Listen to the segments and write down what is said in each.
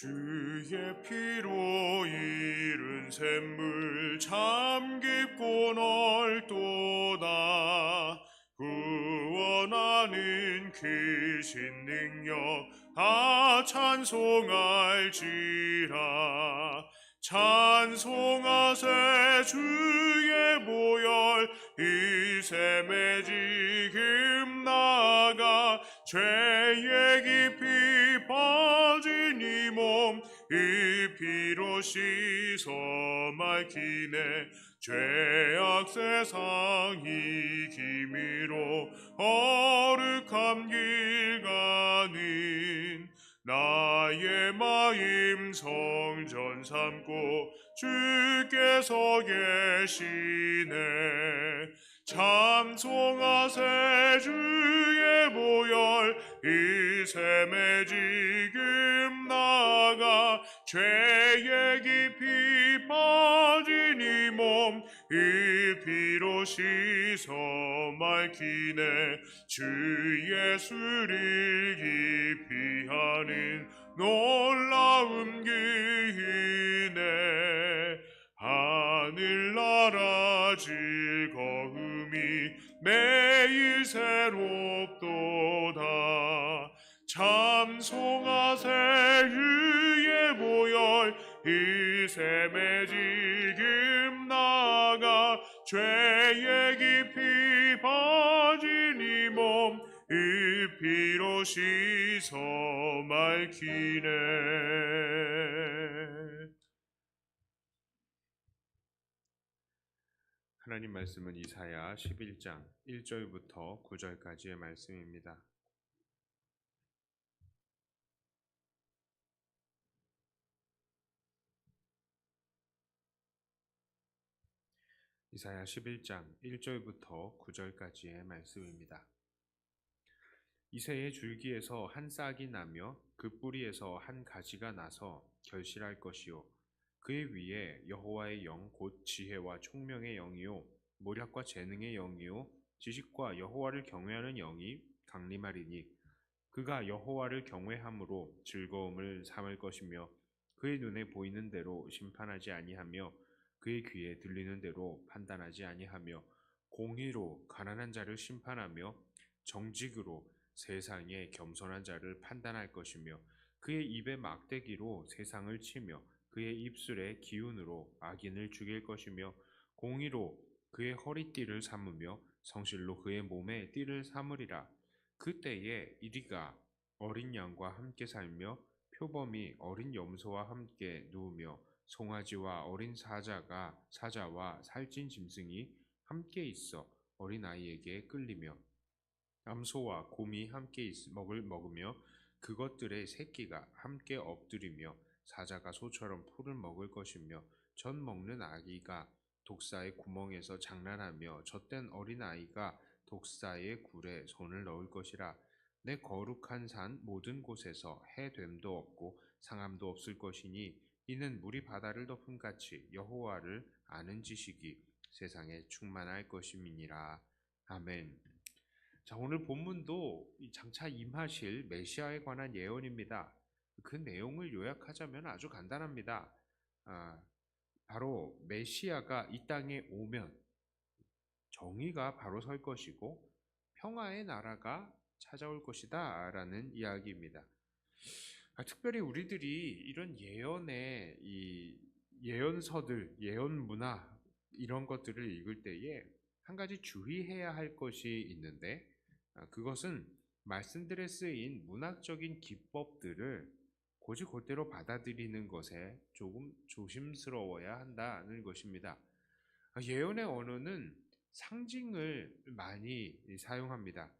주의 피로 이룬 샘물 참 깊고 넓도다 구원하는 크신 능력 다 찬송할지라. 찬송하세 주의 보혈 이 샘에 지금 나가 죄의 깊이 이 피로 씻어 맑히네 죄악 세상 이기미로 어룩함 길 가는 나의 마음 성전 삼고 주께서 계시네. 찬송하세 주의 보혈 이 샘에 지금 나가 죄의 깊이 빠진 이 몸 이 피로 씻어 맑히네. 주 예수를 깊이 하는 놀라운 그이네 하늘나라 즐거움이 매일 새롭도다. 찬송하세 주의 보혈 이 샘에 지금 나가 죄의 깊이 빠진 이몸이 피로 씻어 맑히네 하나님 말씀은 이사야 11장 1절부터 9절까지의 말씀입니다. 이사야 11장 1절부터 9절까지의 말씀입니다. 이새의 줄기에서 한 싹이 나며 그 뿌리에서 한 가지가 나서 결실할 것이요 그의 위에 여호와의 영 곧 지혜와 총명의 영이요 모략과 재능의 영이요 지식과 여호와를 경외하는 영이 강림하리니 그가 여호와를 경외함으로 즐거움을 삼을 것이며 그의 눈에 보이는 대로 심판하지 아니하며 그의 귀에 들리는 대로 판단하지 아니하며 공의로 가난한 자를 심판하며 정직으로 세상에 겸손한 자를 판단할 것이며 그의 입에 막대기로 세상을 치며 그의 입술의 기운으로 악인을 죽일 것이며 공의로 그의 허리띠를 삼으며 성실로 그의 몸에 띠를 삼으리라. 그때에 이리가 어린 양과 함께 살며 표범이 어린 염소와 함께 누우며 송아지와 어린 사자가 사자와 살찐 짐승이 함께 있어 어린 아이에게 끌리며 암소와 곰이 함께 있, 먹을 먹으며 그것들의 새끼가 함께 엎드리며 사자가 소처럼 풀을 먹을 것이며 젖 먹는 아기가 독사의 구멍에서 장난하며 젖된 어린 아이가 독사의 굴에 손을 넣을 것이라. 내 거룩한 산 모든 곳에서 해됨도 없고 상함도 없을 것이니 이는 물이 바다를 덮음 같이 여호와를 아는 지식이 세상에 충만할 것임이니라 아멘. 자, 오늘 본문도 이 장차 임하실 메시아에 관한 예언입니다. 그 내용을 요약하자면 아주 간단합니다. 아, 바로 메시아가 이 땅에 오면 정의가 바로 설 것이고 평화의 나라가 찾아올 것이다 라는 이야기입니다. 아, 특별히 우리들이 이런 예언의 이 예언서들, 예언 문화 이런 것들을 읽을 때에 한 가지 주의해야 할 것이 있는데 아, 그것은 말씀들에 쓰인 문학적인 기법들을 고지고대로 받아들이는 것에 조금 조심스러워야 한다는 것입니다. 아, 예언의 언어는 상징을 많이 사용합니다.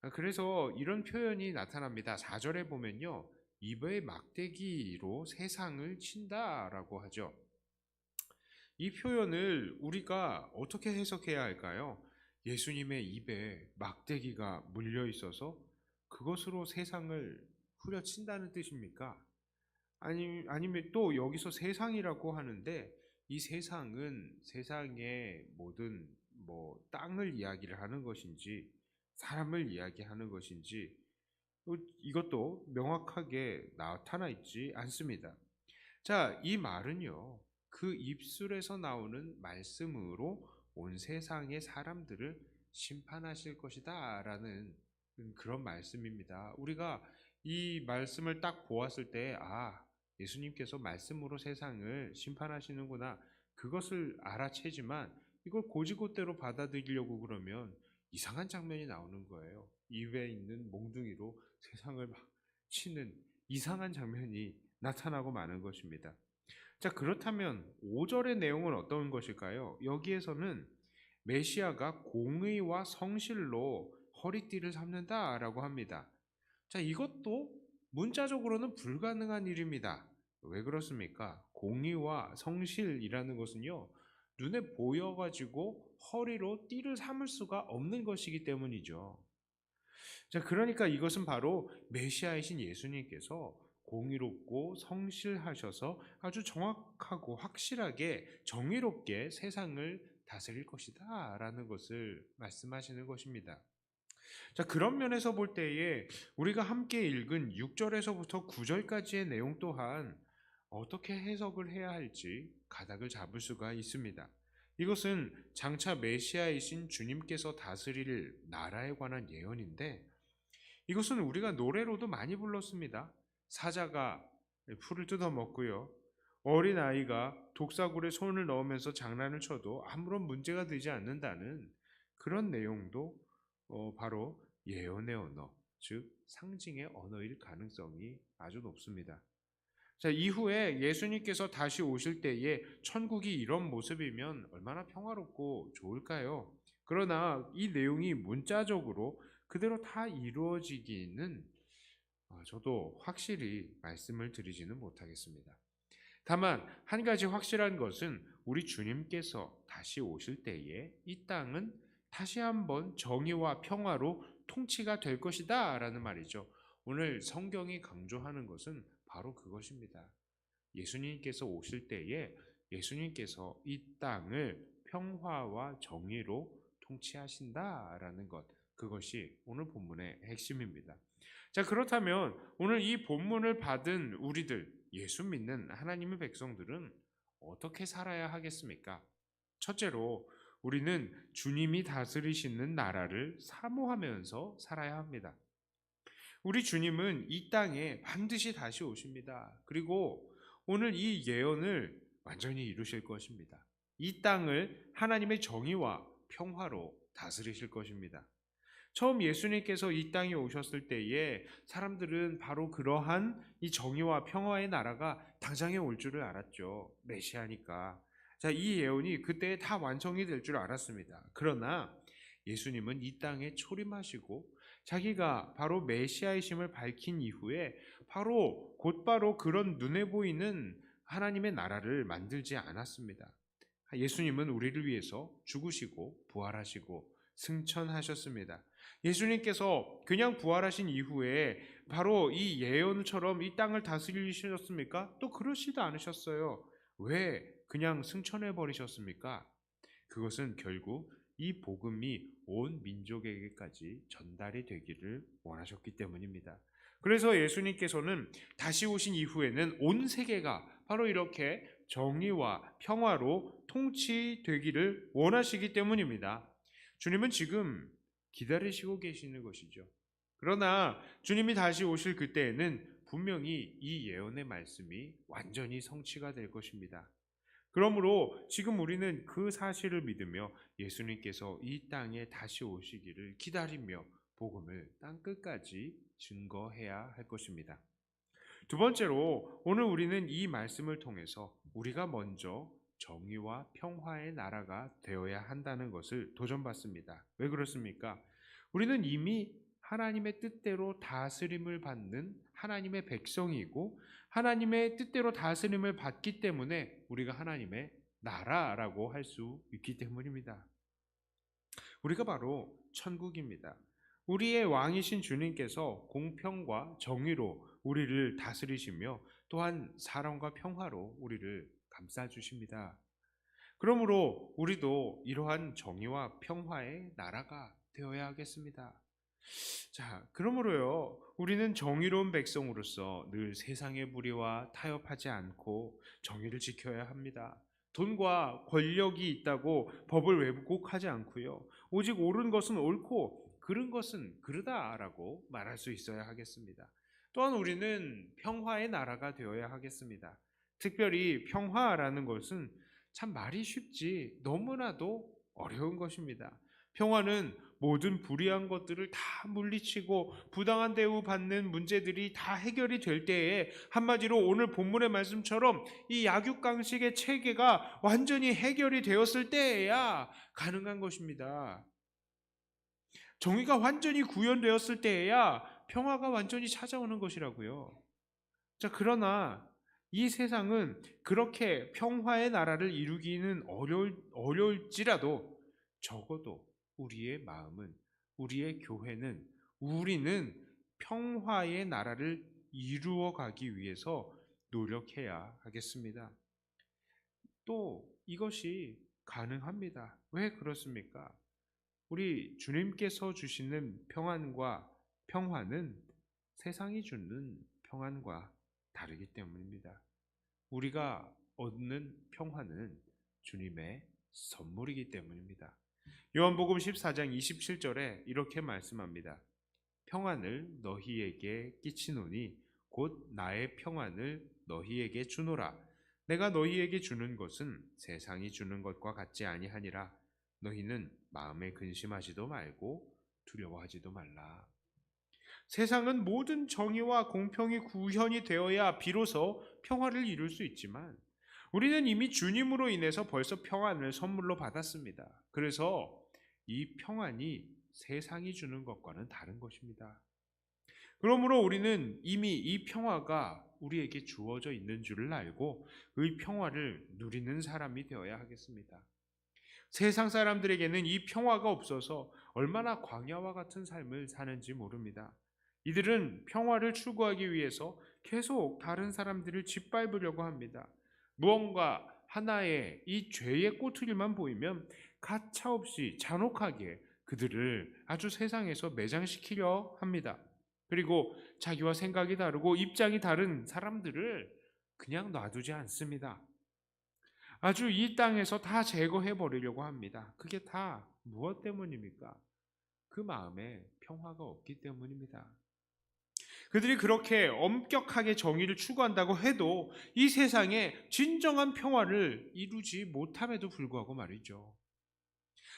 아, 그래서 이런 표현이 나타납니다. 4절에 보면요. 입의 막대기로 세상을 친다라고 하죠. 이 표현을 우리가 어떻게 해석해야 할까요? 예수님의 입에 막대기가 물려 있어서 그것으로 세상을 후려친다는 뜻입니까? 아니, 아니면 또 여기서 세상이라고 하는데 이 세상은 세상의 모든 뭐 땅을 이야기를 하는 것인지 사람을 이야기하는 것인지 어, 이것도 명확하게 나타나 있지 않습니다. 자, 이 말은요. 그 입술에서 나오는 말씀으로 온 세상의 사람들을 심판하실 것이다 라는 그런 말씀입니다. 우리가 이 말씀을 딱 보았을 때 아, 예수님께서 말씀으로 세상을 심판하시는구나. 그것을 알아채지만 이걸 고지고대로 받아들이려고 그러면 이상한 장면이 나오는 거예요. 입에 있는 몽둥이로 세상을 막 치는 이상한 장면이 나타나고 마는 것입니다. 자, 그렇다면 5절의 내용은 어떤 것일까요? 여기에서는 메시아가 공의와 성실로 허리띠를 삼는다라고 합니다. 자, 이것도 문자적으로는 불가능한 일입니다. 왜 그렇습니까? 공의와 성실이라는 것은요, 눈에 보여가지고 허리로 띠를 삼을 수가 없는 것이기 때문이죠. 자, 그러니까 이것은 바로 메시아이신 예수님께서 공의롭고 성실하셔서 아주 정확하고 확실하게 정의롭게 세상을 다스릴 것이다 라는 것을 말씀하시는 것입니다. 자, 그런 면에서 볼 때에 우리가 함께 읽은 6절에서부터 9절까지의 내용 또한 어떻게 해석을 해야 할지 가닥을 잡을 수가 있습니다. 이것은 장차 메시아이신 주님께서 다스릴 나라에 관한 예언인데 이것은 우리가 노래로도 많이 불렀습니다. 사자가 풀을 뜯어 먹고요. 어린 아이가 독사굴에 손을 넣으면서 장난을 쳐도 아무런 문제가 되지 않는다는 그런 내용도 어, 바로 예언의 언어, 즉 상징의 언어일 가능성이 아주 높습니다. 자, 이후에 예수님께서 다시 오실 때에 천국이 이런 모습이면 얼마나 평화롭고 좋을까요? 그러나 이 내용이 문자적으로 그대로 다 이루어지기는 어, 저도 확실히 말씀을 드리지는 못하겠습니다. 다만 한 가지 확실한 것은 우리 주님께서 다시 오실 때에 이 땅은 다시 한번 정의와 평화로 통치가 될 것이다라는 말이죠. 오늘 성경이 강조하는 것은 바로 그것입니다. 예수님께서 오실 때에 예수님께서 이 땅을 평화와 정의로 통치하신다라는 것. 그것이 오늘 본문의 핵심입니다. 자, 그렇다면 오늘 이 본문을 받은 우리들, 예수 믿는 하나님의 백성들은 어떻게 살아야 하겠습니까? 첫째로, 우리는 주님이 다스리시는 나라를 사모하면서 살아야 합니다. 우리 주님은 이 땅에 반드시 다시 오십니다. 그리고 오늘 이 예언을 완전히 이루실 것입니다. 이 땅을 하나님의 정의와 평화로 다스리실 것입니다. 처음 예수님께서 이 땅에 오셨을 때에 사람들은 바로 그러한 이 정의와 평화의 나라가 당장에 올 줄을 알았죠. 메시아니까. 자, 이 예언이 그때 다 완성이 될 줄 알았습니다. 그러나 예수님은 이 땅에 초림하시고 자기가 바로 메시아이심을 밝힌 이후에 바로 곧바로 그런 눈에 보이는 하나님의 나라를 만들지 않았습니다. 예수님은 우리를 위해서 죽으시고 부활하시고 승천하셨습니다. 예수님께서 그냥 부활하신 이후에 바로 이 예언처럼 이 땅을 다스리셨습니까? 또 그러시도 않으셨어요. 왜 그냥 승천해 버리셨습니까? 그것은 결국 이 복음이 온 민족에게까지 전달이 되기를 원하셨기 때문입니다. 그래서 예수님께서는 다시 오신 이후에는 온 세계가 바로 이렇게 정의와 평화로 통치되기를 원하시기 때문입니다. 주님은 지금 기다리시고 계시는 것이죠. 그러나 주님이 다시 오실 그때에는 분명히 이 예언의 말씀이 완전히 성취가 될 것입니다. 그러므로 지금 우리는 그 사실을 믿으며 예수님께서 이 땅에 다시 오시기를 기다리며 복음을 땅 끝까지 증거해야 할 것입니다. 두 번째로 오늘 우리는 이 말씀을 통해서 우리가 먼저 정의와 평화의 나라가 되어야 한다는 것을 도전받습니다. 왜 그렇습니까? 우리는 이미 하나님의 뜻대로 다스림을 받는 하나님의 백성이고 하나님의 뜻대로 다스림을 받기 때문에 우리가 하나님의 나라라고 할 수 있기 때문입니다. 우리가 바로 천국입니다. 우리의 왕이신 주님께서 공평과 정의로 우리를 다스리시며 또한 사랑과 평화로 우리를 감싸 주십니다. 그러므로 우리도 이러한 정의와 평화의 나라가 되어야 하겠습니다. 자, 그러므로요, 우리는 정의로운 백성으로서 늘 세상의 무리와 타협하지 않고 정의를 지켜야 합니다. 돈과 권력이 있다고 법을 왜곡하지 않고요. 오직 옳은 것은 옳고 그른 것은 그르다라고 말할 수 있어야 하겠습니다. 또한 우리는 평화의 나라가 되어야 하겠습니다. 특별히 평화라는 것은 참 말이 쉽지 너무나도 어려운 것입니다. 평화는 모든 불의한 것들을 다 물리치고 부당한 대우 받는 문제들이 다 해결이 될 때에 한마디로 오늘 본문의 말씀처럼 이 약육강식의 체계가 완전히 해결이 되었을 때에야 가능한 것입니다. 정의가 완전히 구현되었을 때에야 평화가 완전히 찾아오는 것이라고요. 자, 그러나 이 세상은 그렇게 평화의 나라를 이루기는 어려울, 어려울지라도 적어도 우리의 마음은 우리의 교회는 우리는 평화의 나라를 이루어 가기 위해서 노력해야 하겠습니다. 또 이것이 가능합니다. 왜 그렇습니까? 우리 주님께서 주시는 평안과 평화는 세상이 주는 평안과 다르기 때문입니다. 우리가 얻는 평화는 주님의 선물이기 때문입니다. 요한복음 14장 27절에 이렇게 말씀합니다. 평안을 너희에게 끼치노니 곧 나의 평안을 너희에게 주노라. 내가 너희에게 주는 것은 세상이 주는 것과 같지 아니하니라. 너희는 마음에 근심하지도 말고 두려워하지도 말라. 세상은 모든 정의와 공평이 구현이 되어야 비로소 평화를 이룰 수 있지만 우리는 이미 주님으로 인해서 벌써 평안을 선물로 받았습니다. 그래서 이 평안이 세상이 주는 것과는 다른 것입니다. 그러므로 우리는 이미 이 평화가 우리에게 주어져 있는 줄을 알고 의 평화를 누리는 사람이 되어야 하겠습니다. 세상 사람들에게는 이 평화가 없어서 얼마나 광야와 같은 삶을 사는지 모릅니다. 이들은 평화를 추구하기 위해서 계속 다른 사람들을 짓밟으려고 합니다. 무언가 하나의 이 죄의 꼬투리만 보이면 가차없이 잔혹하게 그들을 아주 세상에서 매장시키려 합니다. 그리고 자기와 생각이 다르고 입장이 다른 사람들을 그냥 놔두지 않습니다. 아주 이 땅에서 다 제거해 버리려고 합니다. 그게 다 무엇 때문입니까? 그 마음에 평화가 없기 때문입니다. 그들이 그렇게 엄격하게 정의를 추구한다고 해도 이 세상에 진정한 평화를 이루지 못함에도 불구하고 말이죠.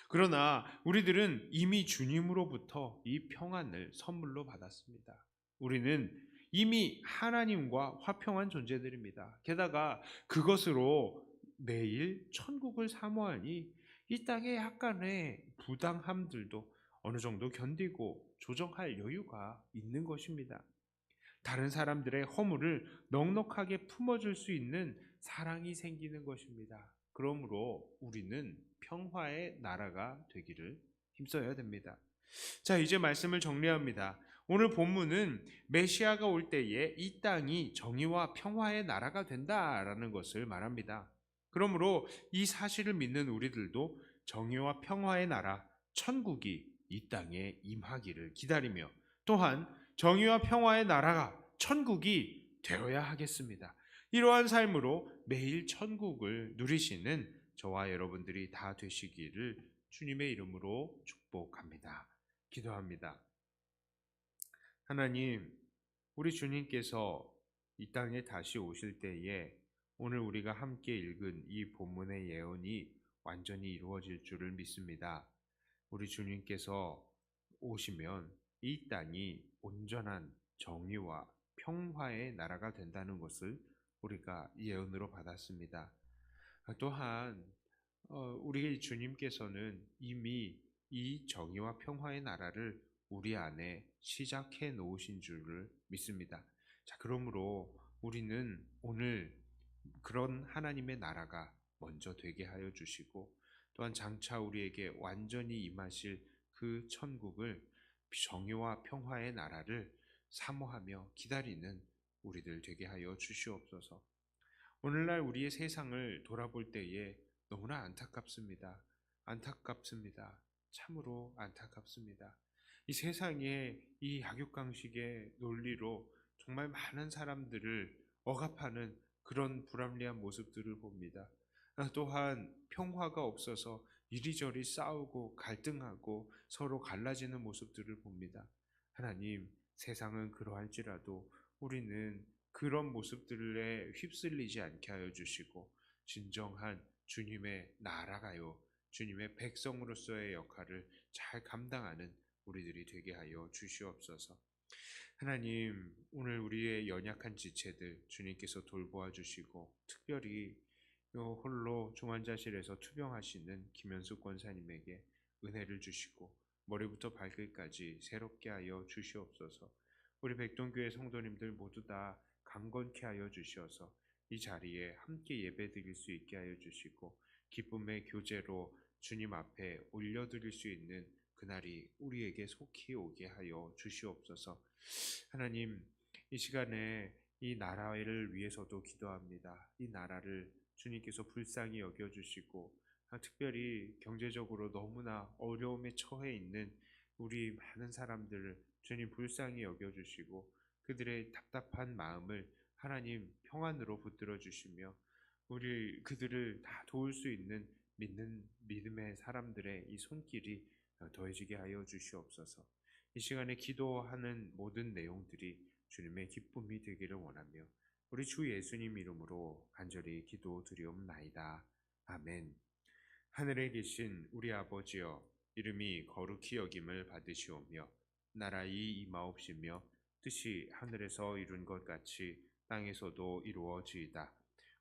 그러나 우리들은 이미 주님으로부터 이 평안을 선물로 받았습니다. 우리는 이미 하나님과 화평한 존재들입니다. 게다가 그것으로 매일 천국을 사모하니 이 땅의 약간의 부당함들도 어느 정도 견디고 조정할 여유가 있는 것입니다. 다른 사람들의 허물을 넉넉하게 품어줄 수 있는 사랑이 생기는 것입니다. 그러므로 우리는 평화의 나라가 되기를 힘써야 됩니다. 자, 이제 말씀을 정리합니다. 오늘 본문은 메시아가 올 때에 이 땅이 정의와 평화의 나라가 된다라는 것을 말합니다. 그러므로 이 사실을 믿는 우리들도 정의와 평화의 나라 천국이 이 땅에 임하기를 기다리며 또한 정의와 평화의 나라가 천국이 되어야 하겠습니다. 이러한 삶으로 매일 천국을 누리시는 저와 여러분들이 다 되시기를 주님의 이름으로 축복합니다. 기도합니다. 하나님, 우리 주님께서 이 땅에 다시 오실 때에 오늘 우리가 함께 읽은 이 본문의 예언이 완전히 이루어질 줄을 믿습니다. 우리 주님께서 오시면 이 땅이 온전한 정의와 평화의 나라가 된다는 것을 우리가 예언으로 받았습니다. 또한 어, 우리 주님께서는 이미 이 정의와 평화의 나라를 우리 안에 시작해 놓으신 줄을 믿습니다. 자, 그러므로 우리는 오늘 그런 하나님의 나라가 먼저 되게 하여 주시고 또한 장차 우리에게 완전히 임하실 그 천국을 정의와 평화의 나라를 사모하며 기다리는 우리들 되게 하여 주시옵소서. 오늘날 우리의 세상을 돌아볼 때에 너무나 안타깝습니다. 안타깝습니다. 참으로 안타깝습니다. 이 세상에 이 약육강식의 논리로 정말 많은 사람들을 억압하는 그런 불합리한 모습들을 봅니다. 아, 또한 평화가 없어서 이리저리 싸우고 갈등하고 서로 갈라지는 모습들을 봅니다. 하나님, 세상은 그러할지라도 우리는 그런 모습들에 휩쓸리지 않게 하여 주시고 진정한 주님의 나라가요. 주님의 백성으로서의 역할을 잘 감당하는 우리들이 되게 하여 주시옵소서. 하나님, 오늘 우리의 연약한 지체들 주님께서 돌보아 주시고 특별히 요 홀로 중환자실에서 투병하시는 김현숙 권사님에게 은혜를 주시고 머리부터 발끝까지 새롭게 하여 주시옵소서. 우리 백동교회 성도님들 모두 다 강건케 하여 주시어서 이 자리에 함께 예배드릴 수 있게 하여 주시고 기쁨의 교제로 주님 앞에 올려드릴 수 있는 그날이 우리에게 속히 오게 하여 주시옵소서. 하나님, 이 시간에 이 나라를 위해서도 기도합니다. 이 나라를 주님께서 불쌍히 여겨주시고, 아, 특별히 경제적으로 너무나 어려움에 처해 있는 우리 많은 사람들을 주님 불쌍히 여겨주시고, 그들의 답답한 마음을 하나님 평안으로 붙들어 주시며, 우리 그들을 다 도울 수 있는 믿는 믿음의 사람들의 이 손길이 더해지게 하여 주시옵소서. 이 시간에 기도하는 모든 내용들이 주님의 기쁨이 되기를 원하며 우리 주 예수님 이름으로 간절히 기도 드리옵나이다. 아멘. 하늘에 계신 우리 아버지여 이름이 거룩히 여김을 받으시오며 나라이 임하옵시며 뜻이 하늘에서 이룬 것 같이 땅에서도 이루어지이다.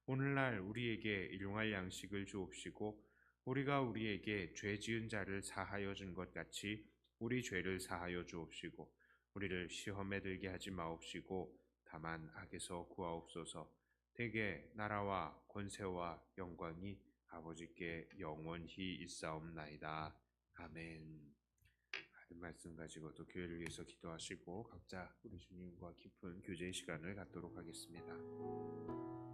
오늘날 우리에게 일용할 양식을 주옵시고 우리가 우리에게 죄 지은 자를 사하여 준 것 같이 우리 죄를 사하여 주옵시고 우리를 시험에 들게 하지 마옵시고 다만 악에서 구하옵소서. 대개 나라와 권세와 영광이 아버지께 영원히 있사옵나이다. 아멘. 말씀 가지고도 교회를 위해서 기도하시고 각자 우리 주님과 깊은 교제의 시간을 갖도록 하겠습니다.